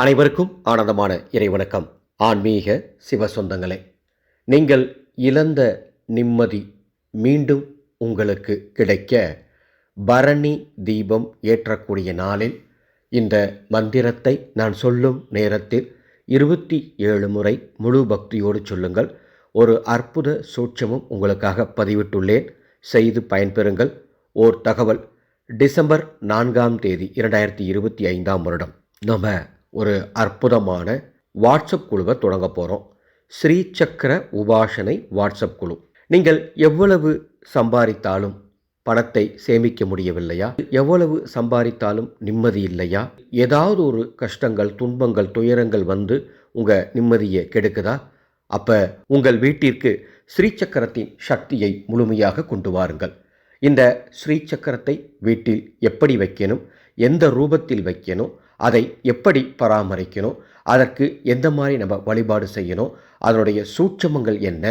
அனைவருக்கும் ஆனந்தமான இறைவணக்கம். ஆன்மீக சிவ சொந்தங்களே நீங்கள் இழந்த நிம்மதி மீண்டும் உங்களுக்கு கிடைக்க பரணி தீபம் ஏற்றக்கூடிய நாளில் இந்த மந்திரத்தை நான் சொல்லும் நேரத்தில் இருபத்தி ஏழு முறை முழு பக்தியோடு சொல்லுங்கள். ஒரு அற்புத சூட்சமும் உங்களுக்காக பதிவிட்டுள்ளேன். செய்து பயன்பெறுங்கள். ஓர் தகவல் டிசம்பர் நான்காம் தேதி இரண்டாயிரத்தி இருபத்தி ஐந்தாம் வருடம். நம்ம ஒரு அற்புதமான வாட்ஸ்அப் குழுவை தொடங்க போகிறோம் ஸ்ரீ சக்கர உபாசனை வாட்ஸ்அப் குழு. நீங்கள் எவ்வளவு சம்பாதித்தாலும் பணத்தை சேமிக்க முடியவில்லையா? எவ்வளவு சம்பாதித்தாலும் நிம்மதி இல்லையா? ஏதாவது ஒரு கஷ்டங்கள் துன்பங்கள் துயரங்கள் வந்து உங்கள் நிம்மதியை கெடுக்குதா? அப்போ உங்கள் வீட்டிற்கு ஸ்ரீ சக்கரத்தின் சக்தியை முழுமையாக கொண்டு வாருங்கள். இந்த ஸ்ரீ சக்கரத்தை வீட்டில் எப்படி வைக்கணும் எந்த ரூபத்தில் வைக்கணும் அதை எப்படி பராமரிக்கணும் அதற்கு எந்த மாதிரி நம்ம வழிபாடு செய்யணும் அதனுடைய சூட்சமங்கள் என்ன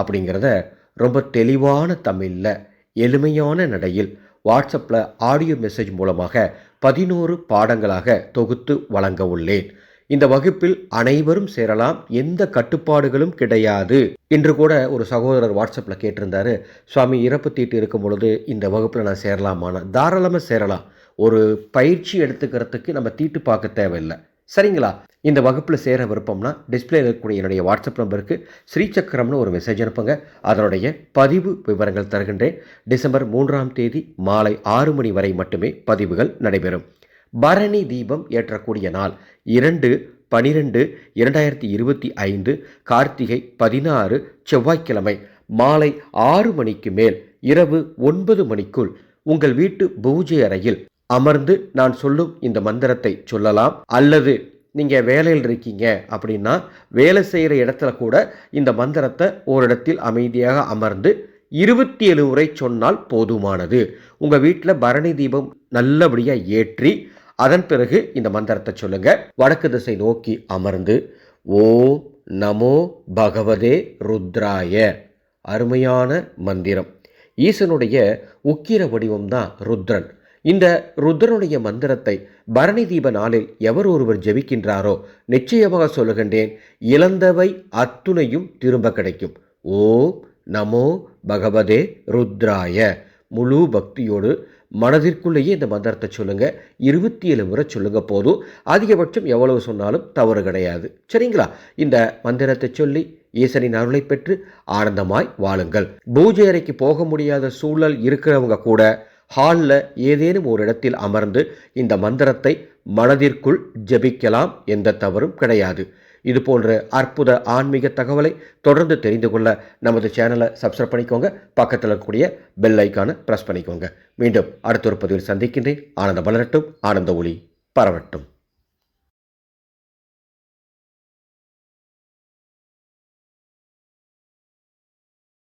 அப்படிங்கிறத ரொம்ப தெளிவான தமிழில் எளிமையான நடையில் வாட்ஸ்அப்பில் ஆடியோ மெசேஜ் மூலமாக பதினோரு பாடங்களாக தொகுத்து வழங்க உள்ளேன். இந்த வகுப்பில் அனைவரும் சேரலாம். எந்த கட்டுப்பாடுகளும் கிடையாது. இன்று கூட ஒரு சகோதரர் வாட்ஸ்அப்பில் கேட்டிருந்தாரு சுவாமி இறப்பு தீட்டு இருக்கும் பொழுது இந்த வகுப்பில் நான் சேரலாமான தாராளமாக சேரலாம். ஒரு பயிற்சி எடுத்துக்கிறதுக்கு நம்ம தீட்டு பார்க்க தேவையில்லை. சரிங்களா? இந்த வகுப்பில் சேர விருப்பம்னா டிஸ்பிளேல இருக்கக்கூடிய என்னுடைய வாட்ஸ்அப் நம்பருக்கு ஸ்ரீசக்கரம்னு ஒரு மெசேஜ் அனுப்புங்க. அதனுடைய பதிவு விவரங்கள் தருகின்றேன். டிசம்பர் மூன்றாம் தேதி மாலை ஆறு மணி வரை மட்டுமே பதிவுகள் நடைபெறும். பரணி தீபம் ஏற்றக்கூடிய நாள். இரண்டு பனிரெண்டு இரண்டாயிரத்தி இருபத்தி ஐந்து கார்த்திகை பதினாறு செவ்வாய்க்கிழமை மாலை ஆறு மணிக்கு மேல் இரவு ஒன்பது மணிக்குள் உங்கள் வீட்டு பூஜை அறையில் அமர்ந்து நான் சொல்லும் இந்த மந்திரத்தை சொல்லலாம். அல்லது நீங்கள் வேலையில் இருக்கீங்க அப்படின்னா வேலை செய்கிற இடத்துல கூட இந்த மந்திரத்தை ஓரிடத்தில் அமைதியாக அமர்ந்து இருபத்தி ஏழு முறை சொன்னால் போதுமானது. உங்கள் வீட்டில் பரணி தீபம் நல்லபடியாக ஏற்றி அதன் பிறகு இந்த மந்திரத்தை சொல்லுங்க. வடக்கு திசை நோக்கி அமர்ந்து ஓம் நமோ பகவதே ருத்ராய அருமையான மந்திரம். ஈசனுடைய உக்கிர வடிவம் தான் ருத்ரன். இந்த ருத்ரனுடைய மந்திரத்தை பரணி தீப நாளில் எவர் ஒருவர் ஜெபிக்கின்றாரோ நிச்சயமாக சொல்லுகின்றேன் இழந்தவை அத்துணையும் திரும்ப கிடைக்கும். ஓம் நமோ பகவதே ருத்ராய முழு பக்தியோடு மனதிற்குள்ளேயே இந்த மந்திரத்தை சொல்லுங்க. இருபத்தி ஏழு முறை சொல்லுங்க போதும். அதிகபட்சம் எவ்வளவு சொன்னாலும் தவறு கிடையாது. சரிங்களா? இந்த மந்திரத்தை சொல்லி ஈசனின் அருளை பெற்று ஆனந்தமாய் வாழுங்கள். பூஜை அறைக்கு போக முடியாத சூழல் இருக்கிறவங்க கூட ஹாலில் ஏதேனும் ஒரு இடத்தில் அமர்ந்து இந்த மந்திரத்தை மனதிற்குள் ஜெபிக்கலாம் எந்த தவறும் கிடையாது. இது போன்ற அற்புத ஆன்மீக தகவலை தொடர்ந்து தெரிந்து கொள்ள நமது சேனலை சப்ஸ்கிரைப் பண்ணிக்கோங்க. பக்கத்தில் இருக்கக்கூடிய பெல் ஐக்கானை ப்ரெஸ் பண்ணிக்கோங்க. மீண்டும் அடுத்த ஒரு பதிவில் சந்திக்கின்றேன். ஆனந்த மலரட்டும். ஆனந்த ஒளி பரவட்டும்.